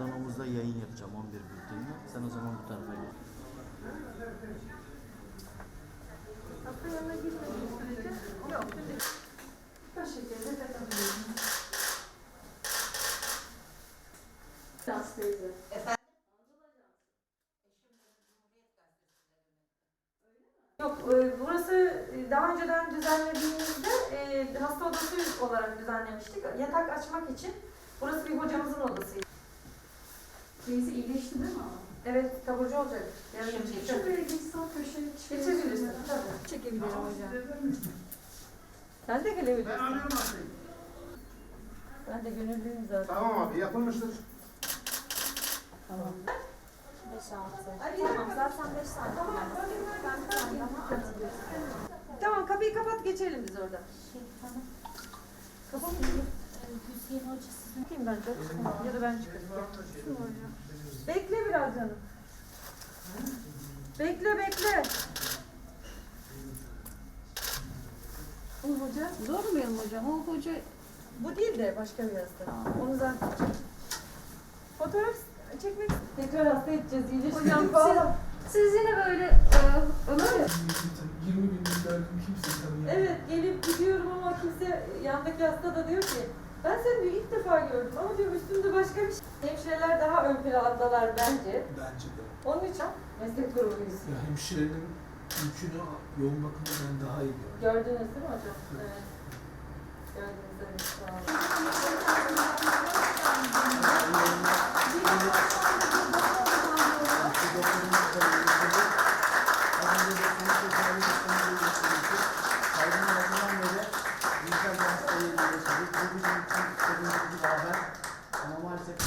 Buradan omuzda yayın yapacağım 11 bültenini. Sen o zaman bu tarafa gel. Hasta yanına gitmediği sürece yok. Bu şekilde takabiliyorsunuz. Biraz teyze. Yok, e, burası e, daha önceden düzenlediğimizde e, hasta odası olarak düzenlemiştik. Yatak açmak için. Burası bir hocamızın odasıydı. Teyze iyileşti değil mi ama? Evet, taburcu olacak. Yarın Şimdi çıkacak. şuraya geçsem köşeye Geçebilirsin, tabii. Çekebilirim hocam. Sen de gelebilirsin. Ben alıyorum hastayı. Ben de gönüllüyüm zaten. Tamam abi yapılmıştır. Tamam. 5 6. Hadi Tamam yürü. zaten 5 saat bir tane daha anlatıyorum. Tamam kapıyı kapat geçelim biz orada. Şey, tamam. Kapat. Hüseyin Hoca sizin Bakayım ben çok ya da ben çıkarım. Bekle biraz canım. Bekle bekle. O hoca. Zormuyorum hocam. O hoca Bu değil de başka bir hasta. Tamam. Onu zaten Fotoğraf çekmek tekrar hasta edeceğiz iyileştirdik Hocam, siz- siz yine böyle e, Ömer 20 gündür gördüm kimse tanıyor. Evet gelip gidiyorum ama kimse yandaki hasta da diyor ki ben seni diyor, ilk defa gördüm ama diyor üstümde başka bir şey. Hemşireler daha ön plandalar bence. Bence de. Onun için meslek grubuyuz. Ya hemşirenin yükünü yoğun bakımda ben daha iyi gördüm. Gördünüz değil mi hocam? Evet. Gördünüz evet. Sağ olun.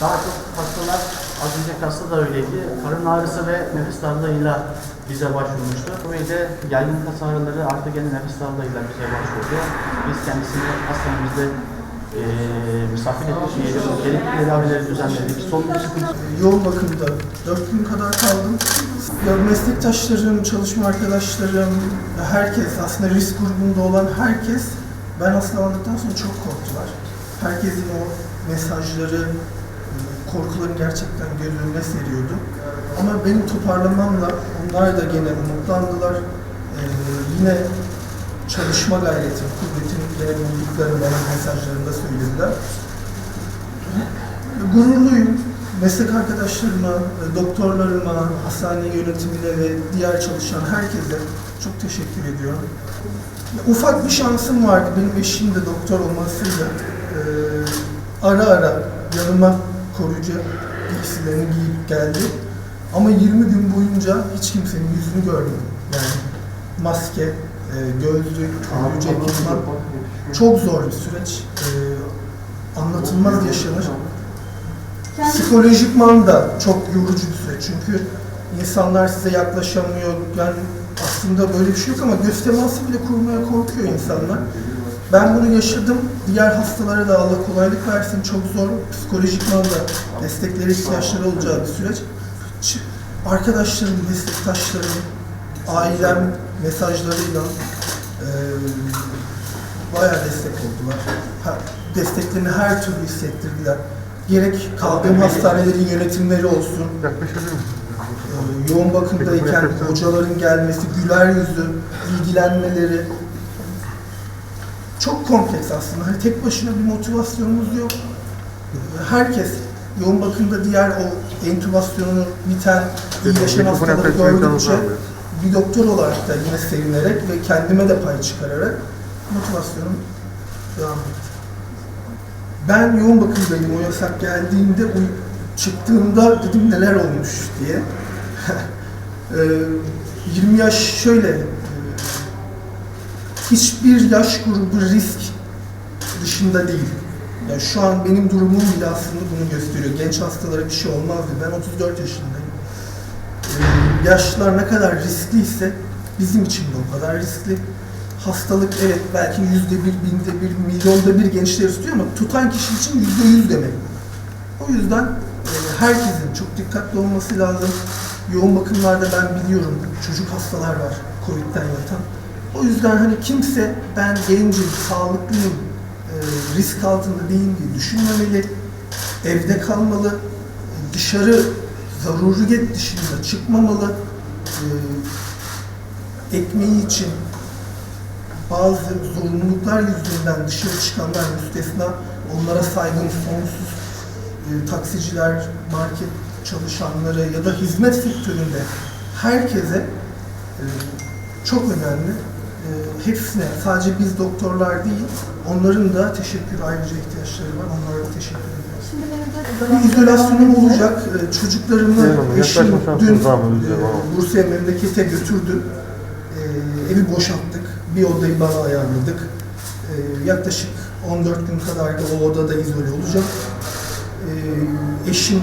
Daha çok hastalar, az önceki hasta da öyleydi. Karın ağrısı ve nefes darlığıyla bize başvurmuştu. Böyle de yaygın kas ağrıları artık yine nefes darlığıyla bize başvurdu. Biz kendisini hastanemizde eee misafir ettik, gerekli tedavileri düzenledik. Solunum sıkıntısı Yoğun bakımda 4 gün kadar kaldım. Ya meslektaşlarım, çalışma arkadaşlarım, herkes aslında risk grubunda olan herkes ben hastalandıktan sonra çok korktular. Herkesin o mesajları, korkuların gerçekten göz önüne seriyordu. Ama benim toparlamamla onlar da gene umutlandılar. Ee, yine çalışma gayretim, kuvvetimi gene bulduklarını bana mesajlarında söylediler. Gururluyum. Meslek arkadaşlarıma, e, doktorlarıma, hastane yönetimine ve diğer çalışan herkese çok teşekkür ediyorum. Ufak bir şansım vardı. Benim eşim de doktor olmasıyla e, ara ara yanıma koruyucu giysilerini giyip geldi. Ama 20 gün boyunca hiç kimsenin yüzünü görmedim. Yani maske, e, gözlük, koruyucu ekipman çok zor bir süreç. E, anlatılmaz yaşanır. Psikolojikman da çok yorucu bir süreç. Çünkü insanlar size yaklaşamıyor. Yani aslında böyle bir şey yok ama göz teması bile kurmaya korkuyor insanlar. Ben bunu yaşadım. Diğer hastalara da Allah kolaylık versin. Çok zor. Psikolojikman da desteklere ihtiyaçları olacağı bir süreç. Arkadaşlarım, meslektaşlarım, ailem mesajlarıyla eee bayağı destek oldular. Ha, desteklerini her türlü hissettirdiler. Gerek kaldığım hastanelerin yönetimleri olsun, e, yoğun bakımdayken hocaların gelmesi, güler yüzü, ilgilenmeleri çok kompleks aslında. Hani tek başına bir motivasyonumuz yok. E, Herkes yoğun bakımda diğer o entübasyonunu biten, iyileşen hastaları gördükçe bir doktor olarak da yine sevinerek ve kendime de pay çıkararak motivasyonum devam etti. Ben yoğun bakımdayım o yasak geldiğinde çıktığımda dedim neler olmuş diye. Ee, 20 yaş şöyle hiçbir yaş grubu risk dışında değil. Yani şu an benim durumum bile aslında bunu gösteriyor. Genç hastalara bir şey olmazdı. Ben 34 yaşındayım. Ee, yaşlılar ne kadar riskliyse bizim için de o kadar riskli. Hastalık evet belki yüzde bir, binde bir, milyonda bir gençleri tutuyor ama tutan kişi için yüzde yüz demek. O yüzden e, herkesin çok dikkatli olması lazım. Yoğun bakımlarda ben biliyorum çocuk hastalar var Covid'den yatan. O yüzden hani kimse ben gencim, sağlıklıyım, e, risk altında değilim diye düşünmemeli. Evde kalmalı. dışarı zaruriyet dışında çıkmamalı. E, ekmeği için bazı zorunluluklar yüzünden dışarı çıkanlar müstesna, onlara saygım sonsuz. E, taksiciler, market çalışanları ya da hizmet sektöründe herkese çok önemli. E, hepsine, sadece biz doktorlar değil, onların da teşekkür ayrıca ihtiyaçları var. Onlara da teşekkür ediyoruz. Bir izolasyonum olacak. Ee, Çocuklarımı eşim dün e? Bursa'ya memlekete götürdü. Ee, Evi boşalttık. Bir odayı bana ayarladık. Ee, Yaklaşık 14 gün kadar da o odada izole olacağım. Ee, Eşim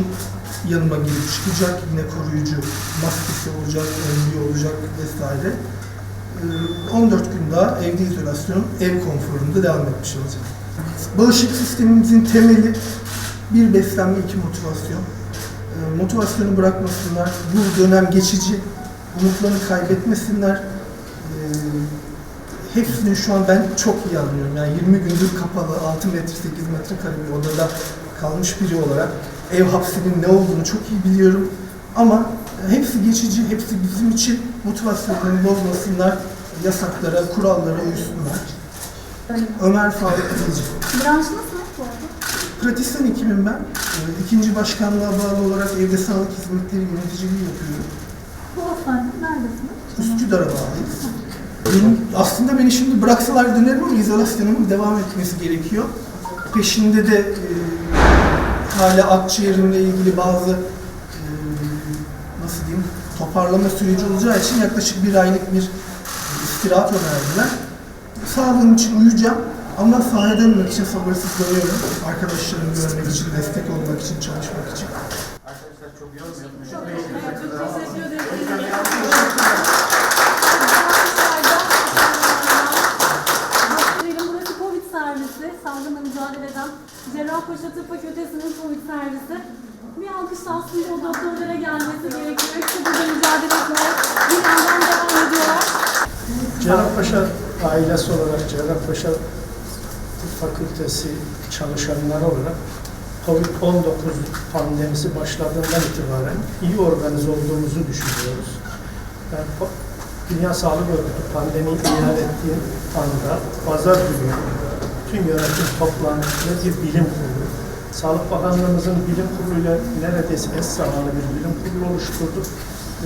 yanıma girip çıkacak. Yine koruyucu maskesi olacak, önlüğü olacak vesaire. Ee, 14 gün daha evde izolasyon, ev konforunda devam etmiş olacak. Bağışıklık sistemimizin temeli bir beslenme, iki motivasyon. Ee, motivasyonu bırakmasınlar. Bu dönem geçici. Umutlarını kaybetmesinler. Ee, hepsini şu an ben çok iyi anlıyorum. Yani 20 gündür kapalı, 6 metre, 8 metrekare bir odada kalmış biri olarak ev hapsinin ne olduğunu çok iyi biliyorum. Ama hepsi geçici, hepsi bizim için motivasyonlarını bozmasınlar, yasaklara, kurallara uysunlar. Ömer Faruk Dilici. branşınız ne bu? Pratisyen hekimim ben. Ee, İkinci başkanlığa bağlı olarak evde sağlık hizmetleri yöneticiliği yapıyorum. Bu hastanede neredesiniz? Üsküdar'a bağlıyız. Benim, aslında beni şimdi bıraksalar dönerim ama izolasyonumun devam etmesi gerekiyor. Peşinde de e, hala akciğerimle ilgili bazı nasıl toparlama süreci olacağı için yaklaşık bir aylık bir istirahat önerdiler. Sağlığım için uyuyacağım ama sahaya dönmek için sabırsızlanıyorum. Arkadaşlarımı görmek için, destek olmak için, çalışmak için. Arkadaşlar çok yormayalım. Servisi. Salgınla mücadele eden Cerrahpaşa Tıp Fakültesi'nin Covid servisi. Bir alkış aslında o doktorlara gelmesi gerekiyor. Hepsi burada mücadele etmeye bir yandan devam ediyorlar. Cerrahpaşa ailesi olarak Cerrahpaşa Fakültesi çalışanları olarak Covid-19 pandemisi başladığından itibaren iyi organize olduğumuzu düşünüyoruz. Yani Dünya Sağlık Örgütü pandemiyi ilan ettiği anda pazar günü tüm yönetim toplandı ve bir bilim kurulu. Sağlık Bakanlığımızın bilim kuruluyla neredeyse eş zamanlı bir bilim kurulu oluşturduk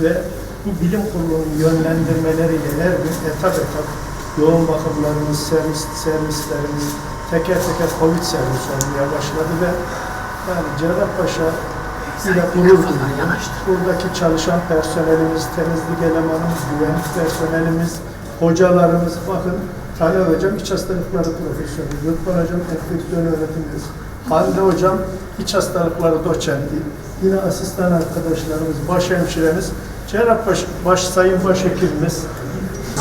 ve bu bilim kurulunun yönlendirmeleriyle her gün etap etap yoğun bakımlarımız, servis, servislerimiz teker teker Covid servis olmaya başladı ve yani Cerrahpaşa ile gurur duyuyorum. Buradaki çalışan personelimiz, temizlik elemanımız, güvenlik personelimiz, hocalarımız, bakın Taner Hocam iç hastalıkları profesörü, Rıdvan Hocam enfeksiyon öğretimiz, Hande Hocam iç hastalıkları doçenti, yine asistan arkadaşlarımız, başhemşiremiz, Cerrahpaşa baş, sayın başhekimimiz,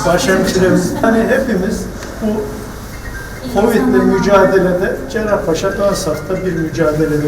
başhemşiremiz, hani hepimiz bu Covid'le mücadelede Cerrahpaşa ön safta bir mücadelede